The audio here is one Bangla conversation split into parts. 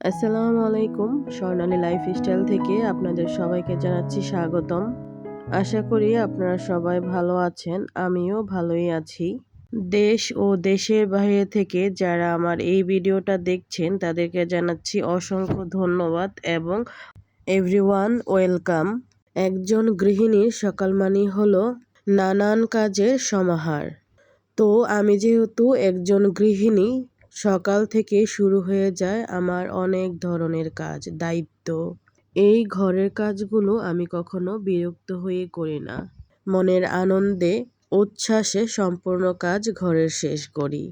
আসসালামু আলাইকুম স্বর্ণালী লাইফস্টাইল থেকে আপনাদের সবাইকে জানাচ্ছি স্বাগতম। আশা করি আপনারা সবাই ভালো আছেন, আমিও ভালোই আছি। দেশ ও দেশের বাইরে থেকে যারা আমার এই ভিডিওটা দেখছেন, তাদেরকে জানাচ্ছি অসংখ্য ধন্যবাদ এবং এভরিওয়ান ওয়েলকাম। একজন গৃহিণীর সকাল মানি হলো নানান কাজের সমাহার। তো আমি যেহেতু একজন গৃহিণী সকাল থেকে শুরু হয়ে যায় আমার অনেক ধরনের কাজ, দায়িত্ব। এই ঘরের কাজগুলো আমি কখনো বিরক্ত হয়ে করি না। মনের আনন্দে, উচ্ছ্বাসে সম্পূর্ণ কাজ ঘরের শেষ করি।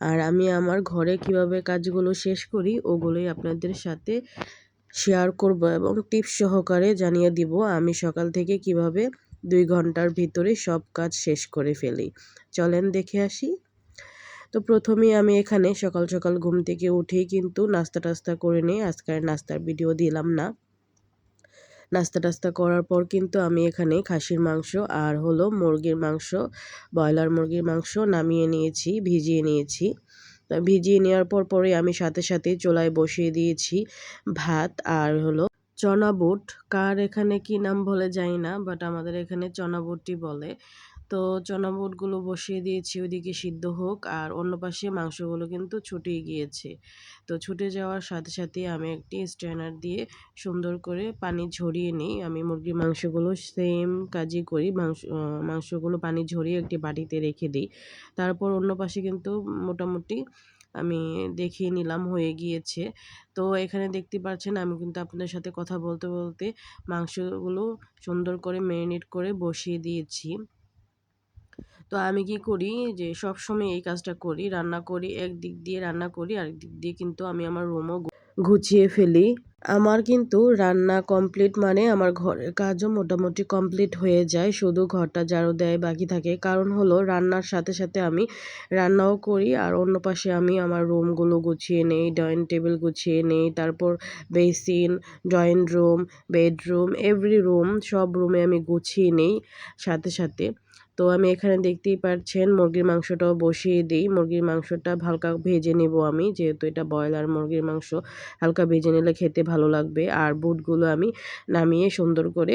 আর আমি আমার ঘরে কীভাবে কাজগুলো শেষ করি, ওগুলোই আপনাদের সাথে শেয়ার করব এবং টিপস সহকারে জানিয়ে দিব আমি সকাল থেকে কীভাবে দুই ঘণ্টার ভিতরে সব কাজ শেষ করে ফেলি। চলেন দেখে আসি। তো প্রথমেই আমি এখানে সকাল সকাল ঘুম থেকে উঠেই কিন্তু নাস্তা টাস্তা করে নিই আজকের নাস্তার ভিডিও দিলাম না। নাস্তা টাস্তা করার পর কিন্তু আমি এখানে খাসির মাংস আর হলো মুরগির মাংস, ব্রয়লার মুরগির মাংস নামিয়ে নিয়েছি, ভিজিয়ে নিয়েছি। ভিজিয়ে নেওয়ার পর পরে আমি সাথে সাথে চোলায় বসিয়ে দিয়েছি ভাত আর হলো চনা বুট কার এখানে কি নাম বলে যাই না বাট আমাদের এখানে চনা বুটই বলে। তো চনা বুটগুলো বসিয়ে দিয়েছি, ওইদিকে সিদ্ধ হোক। আর অন্য পাশে মাংসগুলো কিন্তু ছুটে গিয়েছে। তো ছুটে যাওয়ার সাথে সাথে আমি একটি স্ট্যানার দিয়ে সুন্দর করে পানি ঝরিয়ে নিই। আমি মুরগির মাংসগুলো সেম কাজই করি। মাংস মাংসগুলো পানি ঝরিয়ে একটি বাটিতে রেখে দিই। তারপর অন্য পাশে কিন্তু মোটামুটি আমি দেখিয়ে নিলাম, হয়ে গিয়েছে। তো এখানে দেখতে পাচ্ছেন, আমি কিন্তু আপনাদের সাথে কথা বলতে বলতে মাংসগুলো সুন্দর করে ম্যারিনেট করে বসিয়ে দিয়েছি। তো আমি কি করি যে সব সময় এই কাজটা করি। রান্না করি, এক দিক দিয়ে রান্না করি, আরেক দিক দিয়ে কিন্তু আমি আমার রুমও গুছিয়ে ফেলি। আমার কিন্তু রান্না কমপ্লিট মানে আমার ঘরের কাজও মোটামুটি কমপ্লিট হয়ে যায়। শুধু ঘরটা ঝাড়ু দেয়, বাকি থাকে। কারণ হলো, রান্নার সাথে সাথে আমি রান্নাও করি আর অন্য পাশে আমি আমার রুমগুলো গুছিয়ে নেই ড্রয়িং টেবিল গুছিয়ে নেই। তারপর basin drawing room bedroom every room সব রুমে আমি গুছিয়ে নেই সাথে সাথে। তো আমি এখানে দেখতেই পাচ্ছেন মুরগির মাংসটাও বসিয়ে দিই। মুরগির মাংসটা হালকা ভেজে নেব আমি, যেহেতু এটা ব্রয়লার মুরগির মাংস। হালকা ভেজে নিলে খেতে ভালো লাগবে। আর বুটগুলো আমি নামিয়ে সুন্দর করে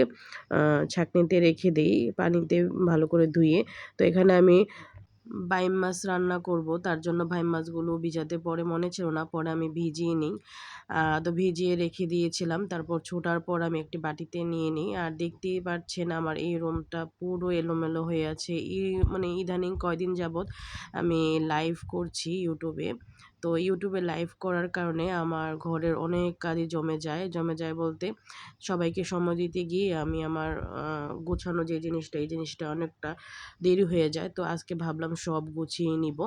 ছাঁকনিতে রেখে দিই, পানিতে ভালো করে ধুয়ে। তো এখানে আমি বাইম মাছ রান্না করব, তার জন্য বাইম মাছগুলো ভিজাতে পরে মনে ছিল না, পরে আমি ভিজিয়ে নিই। তো ভিজিয়ে রেখে দিয়েছিলাম, তারপর ছোটার পর আমি একটি বাটিতে নিয়ে নিই। আর দেখতেই পাচ্ছেন আমার এই রুমটা পুরো এলোমেলো হয়ে আছে। ই মানে ইদানিং কয়দিন যাবৎ আমি লাইভ করছি ইউটিউবে। তো ইউটিউবে লাইভ করার কারণে আমার ঘরের অনেক কাজই জমে যায়। জমে যায় বলতে সবাইকে সময় দিতে গিয়ে আমি আমার গোছানো যে জিনিসটা, এই জিনিসটা অনেকটা দেরি হয়ে যায়। তো আজকে ভাবলাম সব গুছিয়ে নিব।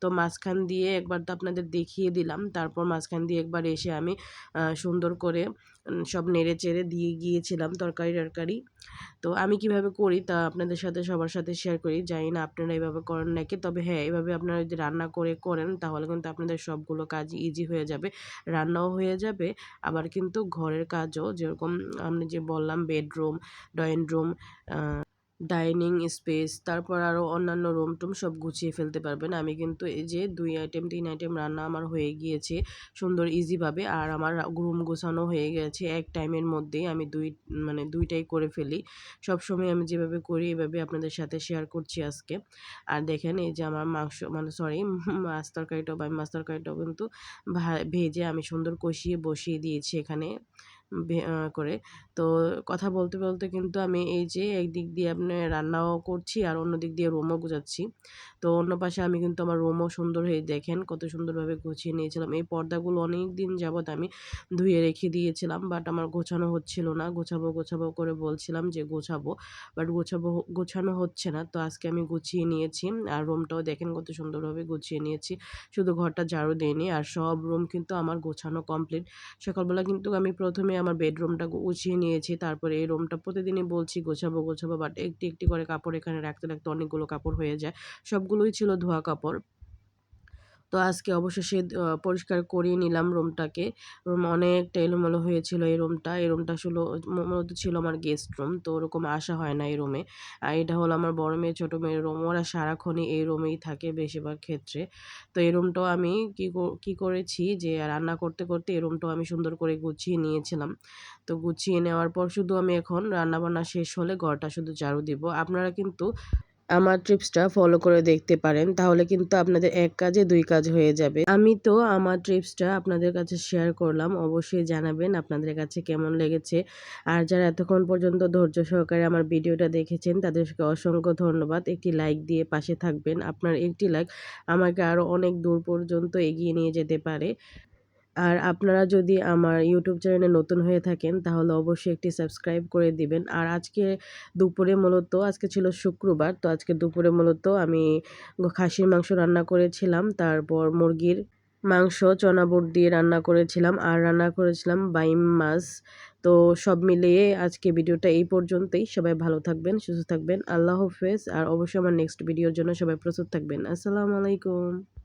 তো মাঝখান দিয়ে একবার তো আপনাদের দেখিয়ে দিলাম। তারপর মাঝখান দিয়ে একবার এসে আমি সুন্দর করে সব নেড়ে চেড়ে দিয়ে গিয়েছিলাম তরকারি টরকারি। তো আমি কীভাবে করি তা আপনাদের সাথে, সবার সাথে শেয়ার করি। জানি না আপনারা এভাবে করেন নাকি। তবে হ্যাঁ এভাবে আপনারা যদি রান্না করে করেন, তাহলে কিন্তু আপনাদের সবগুলো কাজ ইজি হয়ে যাবে। রান্নাও হয়ে যাবে, আবার কিন্তু ঘরের কাজও যেরকম আমি যে বললাম bedroom drawing room dining space, তারপর আরও অন্যান্য রুম টুম সব গুছিয়ে ফেলতে পারবেন। আমি কিন্তু এই যে দুই আইটেম, তিন আইটেম রান্না আমার হয়ে গিয়েছে সুন্দর ইজিভাবে আর আমার রুম গোছানো হয়ে গেছে এক টাইমের মধ্যেই। আমি দুই মানে দুইটাই করে ফেলি। সব সময় আমি যেভাবে করি, এভাবে আপনাদের সাথে শেয়ার করছি আজকে। আর দেখেন, এই যে আমার মাংস মানে সরি মাছ তরকারিটাও বা মাছ তরকারিটাও কিন্তু ভেজে আমি সুন্দর কষিয়ে বসিয়ে দিয়েছি এখানে। করে। তো কথা বলতে বলতে কিন্তু আমি এই যে একদিক দিয়ে আপনি রান্নাও করছি আর অন্য দিক দিয়ে রুমও গুছাচ্ছি। তো অন্য পাশে আমি কিন্তু আমার রুমও সুন্দর হয়ে দেখেন কত সুন্দরভাবে গুছিয়ে নিয়েছিলাম। এই পর্দাগুলো অনেক দিন যাবৎ আমি ধুয়ে রেখে দিয়েছিলাম, বাট আমার গোছানো হচ্ছিল না। গোছাবো গোছাবো করে বলছিলাম যে গোছাবো, বাট গোছাবো, গোছানো হচ্ছে না। তো আজকে আমি গুছিয়ে নিয়েছি আর রুমটাও দেখেন কত সুন্দরভাবে গুছিয়ে নিয়েছি। শুধু ঘরটা ঝাড়ু দিইনি আর সব রুম কিন্তু আমার গোছানো কমপ্লিট। সকালবেলা কিন্তু আমি প্রথমে আমার বেডরুমটা গুছিয়ে নিয়েছি। তারপরে এই রুমটা প্রতিদিনই বলছি গোছাবো গোছাবো বাট একটি একটি করে কাপড় এখানে রাখতে রাখতে অনেকগুলো কাপড় হয়ে যায়। সবগুলোই ছিল ধোয়া কাপড়। তো আজকে অবশেষে পরিষ্কার করিয়ে নিলাম রুমটাকে। রুম অনেকটা এলোমেলো হয়েছিল এই রুমটা। এই রুমটা আসলে মূলত ছিল আমার গেস্ট রুম, তো ওরকম আসা হয় না এই রুমে। আর এটা হলো আমার বড় মেয়ে, ছোটো মেয়ের রুম। ওরা সারাক্ষণই এই রুমেই থাকে বেশিরভাগ ক্ষেত্রে। তো এই রুমটাও আমি কি কি করেছি যে, রান্না করতে করতে এই রুমটাও আমি সুন্দর করে গুছিয়ে নিয়েছিলাম। তো গুছিয়ে নেওয়ার পর শুধু আমি এখন রান্না বান্না শেষ হলে ঘরটা শুধু ঝাড়ু দিব। আপনারা কিন্তু আমার ট্রিপসটা ফলো করে দেখতে পারেন, তাহলে কিন্তু আপনাদের এক কাজে দুই কাজ হয়ে যাবে। আমি তো আমার ট্রিপসটা আপনাদের কাছে শেয়ার করলাম, অবশ্যই জানাবেন আপনাদের কাছে কেমন লেগেছে। আর যারা এতক্ষণ পর্যন্ত ধৈর্য সহকারে আমার ভিডিওটা দেখেছেন, তাদেরকে অসংখ্য ধন্যবাদ। একটি লাইক দিয়ে পাশে থাকবেন, আপনার একটি লাইক আমাকে আরও অনেক দূর পর্যন্ত এগিয়ে নিয়ে যেতে পারে। আর আপনারা যদি আমার ইউটিউব চ্যানেলে নতুন হয়ে থাকেন, তাহলে অবশ্যই একটি সাবস্ক্রাইব করে দিবেন। আর আজকে দুপুরে মূলত, আজকে ছিল শুক্রবার, তো আজকে দুপুরে মূলত আমি খাসির মাংস রান্না করেছিলাম, তারপর মুরগির মাংস, চনা বুট দিয়ে রান্না করেছিলাম, আর রান্না করেছিলাম বাইম মাছ। তো সব মিলিয়ে আজকে ভিডিওটা এই পর্যন্তই। সবাই ভালো থাকবেন, সুস্থ থাকবেন, আল্লাহ হাফেজ, আর অবশ্যই আমার নেক্সট ভিডিওর জন্য সবাই প্রস্তুত থাকবেন। আসসালামু আলাইকুম।